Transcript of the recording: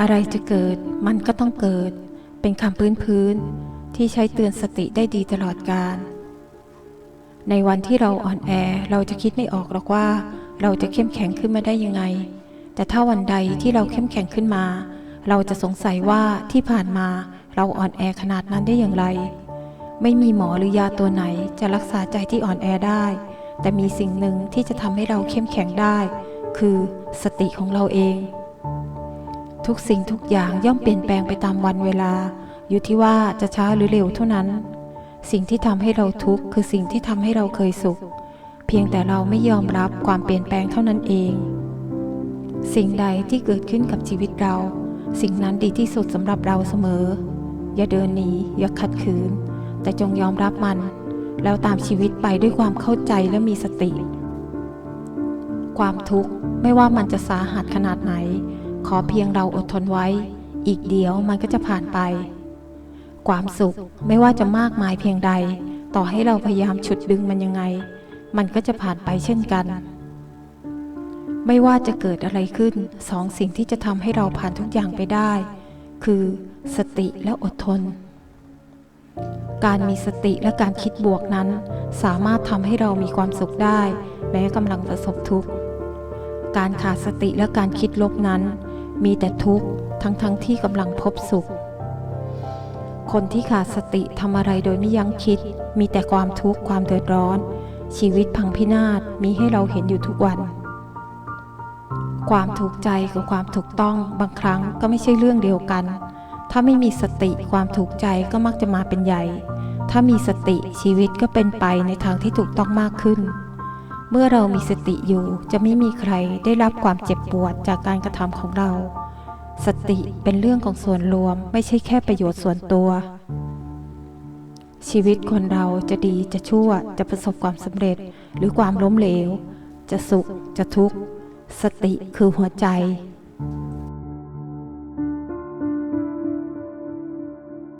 อะไรจะเกิดมันก็ต้องเกิด เป็นคำพื้นพื้นที่ใช้เตือนสติได้ดีตลอดการ ในวันที่เราอ่อนแอเราจะคิดไม่ออกหรอกว่า เราจะเข้มแข็งขึ้นมาได้ยังไง แต่ถ้าวันใดที่เราเข้มแข็งขึ้นมา เราจะสงสัยว่าที่ผ่านมาเราอ่อนแอขนาดนั้นได้อย่างไร ไม่มีหมอหรือยาตัวไหนจะรักษาใจที่อ่อนแอได้ แต่มีสิ่งหนึ่งที่จะทำให้เราเข้มแข็งได้ คือสติของเราเอง ทุกสิ่งทุกอย่างย่อมเปลี่ยนแปลงไปตามวันเวลา อยู่ที่ว่าจะช้าหรือเร็วเท่านั้น สิ่งที่ทำให้เราทุกข์คือสิ่งที่ทำให้เราเคยสุข เพียงแต่เราไม่ยอมรับความเปลี่ยนแปลงเท่านั้นเอง สิ่งใดที่เกิดขึ้นกับชีวิตเรา สิ่งนั้นดีที่สุดสำหรับเราเสมอ อย่าเดินหนีอย่าขัดขืน แต่จงยอมรับมัน แล้วตามชีวิตไปด้วยความเข้าใจและมีสติ ความทุกข์ไม่ว่ามันจะสาหัสขนาดไหน ขอเพียงเราอดทนไว้ อีกเดียวมันก็จะผ่านไป ความสุขไม่ว่าจะมากมายเพียงใด ต่อให้เราพยายามฉุดดึงมันยังไง มันก็จะผ่านไปเช่นกัน ไม่ว่าจะเกิดอะไรขึ้นสองสิ่งที่จะทำให้เราผ่านทุกอย่างไปได้ คือ สติและอดทน การมีสติและการคิดบวกนั้น สามารถทำให้เรามีความสุขได้ แม้กำลังประสบทุกข์การขาดสติและการคิดลบนั้น มีแต่ทุกข์ทั้งๆทที่กำลังพบสุข คนที่ขาดสติทำอะไรโดยไม่ยั้งคิด มีแต่ความทุกข์ความเดือดร้อน ชีวิตพังพินาศมีให้เราเห็นอยู่ทุกวัน ความถูกใจกับความถูกต้องบางครั้งก็ไม่ใช่เรื่องเดียวกัน ถ้าไม่มีสติความถูกใจก็มักจะมาเป็นใหญ่ ถ้ามีสติชีวิตก็เป็นไปในทางที่ถูกต้องมากขึ้น เมื่อเรามีสติอยู่จะไม่มีใครได้รับความเจ็บปวดจากการกระทำของเรา สติเป็นเรื่องของส่วนรวมไม่ใช่แค่ประโยชน์ส่วนตัว ชีวิตคนเราจะดีจะชั่วจะประสบความสำเร็จหรือความล้มเหลว จะสุขจะทุกข์ สติคือหัวใจ